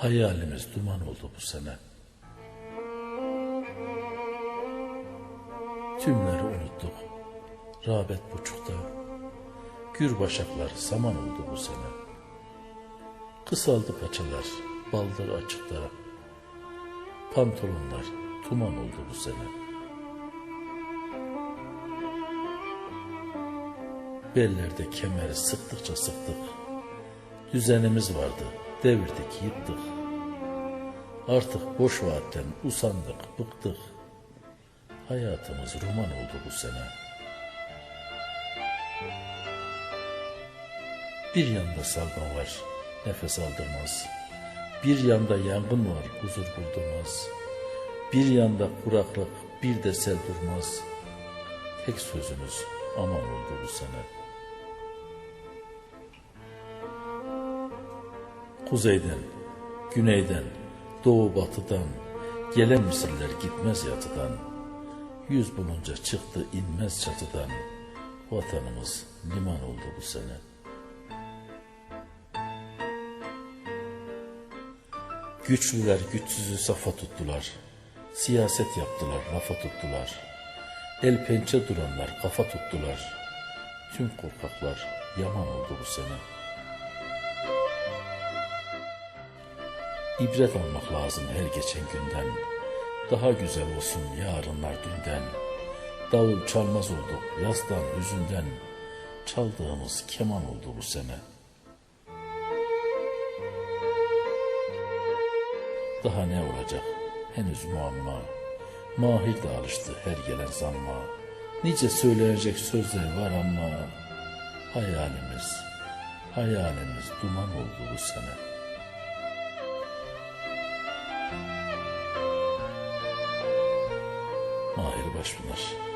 Hayalimiz duman oldu bu sene. Tümleri unuttuk. Rağbet buçukta. Gür başaklar saman oldu bu sene. Kısaldı paçalar, baldır açıkta. Pantolonlar tuman oldu bu sene. Bellerde kemeri sıktıkça sıktık. Düzenimiz vardı, devirdik, yıktık. Artık boş vaatten usandık, bıktık. Hayatımız roman oldu bu sene. Bir yanda salgın var, nefes aldırmaz. Bir yanda yangın var, huzur buldurmaz. Bir yanda kuraklık, bir de sel durmaz. Tek sözümüz aman oldu bu sene. Kuzeyden, güneyden, doğu batıdan gelen misiller gitmez yatıdan. Yüz bulunca çıktı inmez çatıdan. Vatanımız liman oldu bu sene. Güçlüler güçsüzü safa tuttular. Siyaset yaptılar, lafa tuttular. El pençe duranlar kafa tuttular. Tüm korkaklar yaman oldu bu sene. İbret almak lazım her geçen günden. Daha güzel olsun yarınlar dünden. Davul çalmaz olduk yazdan hüzünden. Çaldığımız keman oldu bu sene. Daha ne olacak henüz muamma. Mahir de alıştı her gelen zamma. Nice söyleyecek sözler var ama hayalimiz, hayalimiz duman oldu bu sene. Mahir Başpınar